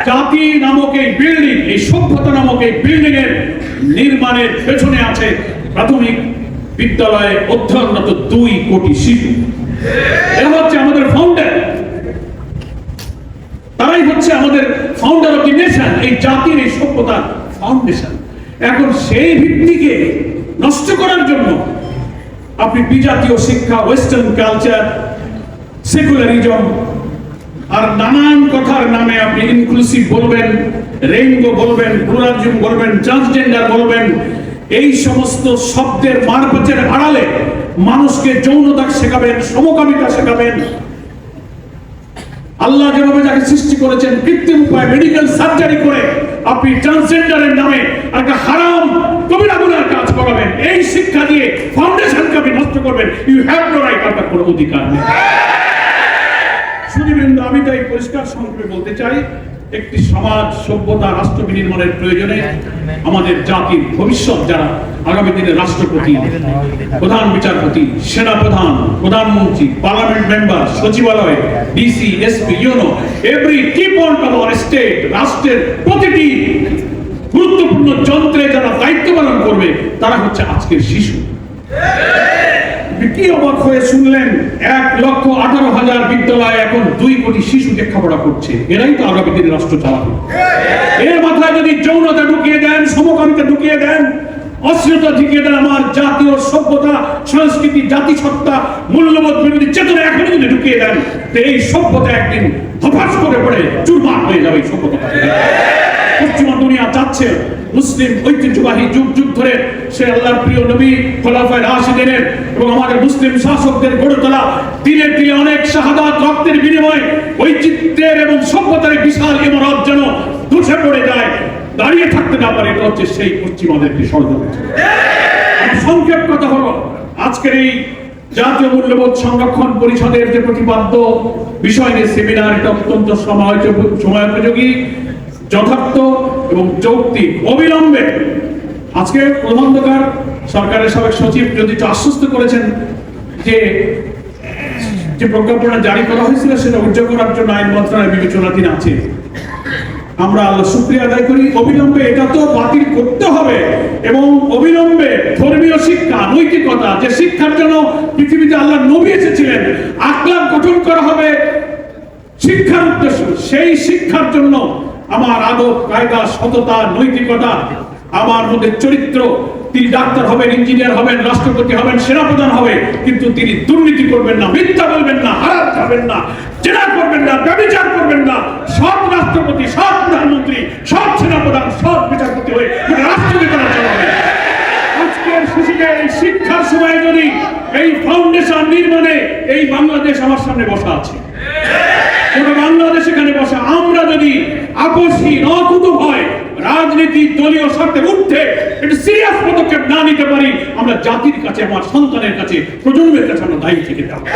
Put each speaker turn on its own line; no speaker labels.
জাতি নামক এই বিল্ডিং এই সভ্যতা নামক এই বিল্ডিং এর নির্মাণের পেছনে আছে প্রাথমিক বিদ্যালয়ে অধ্যয়নরত দুই কোটি শিশু। এরা হচ্ছে আমাদের ফাউন্ডার তারাই হচ্ছে আমাদের ফাউন্ডার অফ দি নেশন এই জাতির এই সভ্যতার ফাউন্ডেশন এখন সেই ভিত্তিকে নষ্ট করার জন্য আপনি বিজাতীয় শিক্ষা ওয়েস্টার্ন কালচার সেকুলারিজম আর নানান কথার নামে আপনি ইনক্লুসিভ বলবেন রেইনবো বলবেন প্লুরালিজম বলবেন ট্রান্সজেন্ডার বলবেন, এই সমস্ত শব্দের মারপথের আড়ালে মানুষকে যৌনতা শেখাবেন, সমকামিতা শেখাবেন। আল্লাহ যেভাবে যাকে সৃষ্টি করেছেন, কৃত্রিম উপায় মেডিকেল সার্জারি করে আপনি ট্রান্সজেন্ডারের নামে একটা হারাম কবিরা গুনার কাজ করাবেন। এই শিক্ষা দিয়ে ফাউন্ডেশনকে আপনি নষ্ট করবেন। ইউ হ্যাভ নো রাইট আপনার কোনো অধিকার নেই। পরিষ্কার সংক্ষেপে বলতে চাই, একটি সমাজ, সভ্যতা, রাষ্ট্র বিনির্মাণের প্রয়োজনে আমাদের জাতির ভবিষ্যৎ যারা আগামী দিনে রাষ্ট্রপতি, প্রধান বিচারপতি সেনা প্রধান প্রধানমন্ত্রী, পার্লামেন্ট মেম্বার, সচিবালয় DC SP UNO every key point of our state রাষ্ট্রের প্রতিটি গুরুত্বপূর্ণ যন্ত্রে যারা দায়িত্ব পালন করবে, তারা হচ্ছে আজকের শিশু। কি অবাক হয়ে শুনলেন? এক লক্ষ আঠারো হাজার বিদ্যালয়ে এখন দুই কোটি শিশু লেখাপড়া করছে। এরাই তো আগামী দিনে রাষ্ট্র চালাবে। এর মাথায় যদি যৌনতা ঢুকিয়ে দেন, সমকামিতা ঢুকিয়ে দেন, অশ্লীলতা ঢুকিয়ে দেন, আমার জাতীয় সভ্যতা, সংস্কৃতি, জাতিসত্তা, মূল্যবোধ বিরোধী চেতনা এখনই যদি ঢুকিয়ে দেন এই সভ্যতা একদিন হঠাৎ করে পড়ে, চুরমার হয়ে যাবে এই সভ্যতা। পশ্চিমা দুনিয়া মুসলিম ঐতিহ্যবাহী যুগ যুগ ধরে সে আল্লাহর প্রিয় নবী, খোলাফায় এবং আমাদের মুসলিম শাসকদের গড়ে তোলা অনেক শাহাদাত, রক্তের বিনিময়ে এবং সভ্যতার বিশাল ইমারত যেন ধসে পড়ে যায়। দাঁড়িয়ে থাকতে না পারে, এটা হচ্ছে সেই পশ্চিমাদেরকে ষড়যন্ত্র সংক্ষেপ কথা হলো, আজকের এই জাতীয় মূল্যবোধ সংরক্ষণ পরিষদের যে প্রতিপাদ্য বিষয় নিয়ে সেমিনার এটা অত্যন্ত সময় উপযোগী। যথার্থ এবং যৌক্তিক অবিলম্বে আজকে প্রধানকার সরকারের সাবেক সচিব যদি আশ্বস্ত করেছেন যে যে প্রজ্ঞাপনা জারি করা হয়েছিল সেটা উদ্যোগ করার জন্য আইন মন্ত্রণালয় বিবেচনাধীন আছে। আমরা আল্লাহ শুক্রিয়া আদায় করি। অবিলম্বে এটা তো বাতিল করতে হবে এবং অবিলম্বে ধর্মীয় শিক্ষা, নৈতিকতা, যে শিক্ষার জন্য পৃথিবীতে আল্লাহ নবী এসেছিলেন আকলাপ গঠন করা হবে শিক্ষার উদ্দেশ্য। সেই শিক্ষার জন্য আমার আদব, কায়দা, সততা, নৈতিকতা, আমার মধ্যে চরিত্র, তিনি ডাক্তার হবেন, ইঞ্জিনিয়ার হবেন, রাষ্ট্রপতি হবেন, সেনাপ্রধান হবে, কিন্তু তিনি দুর্নীতি করবেন না, মিথ্যা বলবেন না হারাত খাবেন না, জেনা করবেন না, ব্যবচার করবেন না সব রাষ্ট্রপতি সব প্রধানমন্ত্রী সব সেনাপ্রধান সব বিচারপতি হয়ে রাষ্ট্রকে তারা চালাবে আজকের শিশুকে এই শিক্ষার সময় যদি এই ফাউন্ডেশন নির্মাণে এই বাংলাদেশ আমার সামনে বসা আছে। বাংলাদেশ এখানে বসা আমরা যদি আপসহীন অকুত ভয় রাজনীতি, দলীয় স্বার্থে উঠতে একটু সিরিয়াস পদক্ষেপ না নিতে পারি। আমরা জাতির কাছে, আমার সন্তানের কাছে, প্রজন্মের কাছে আমরা দায়ী থেকে থাকব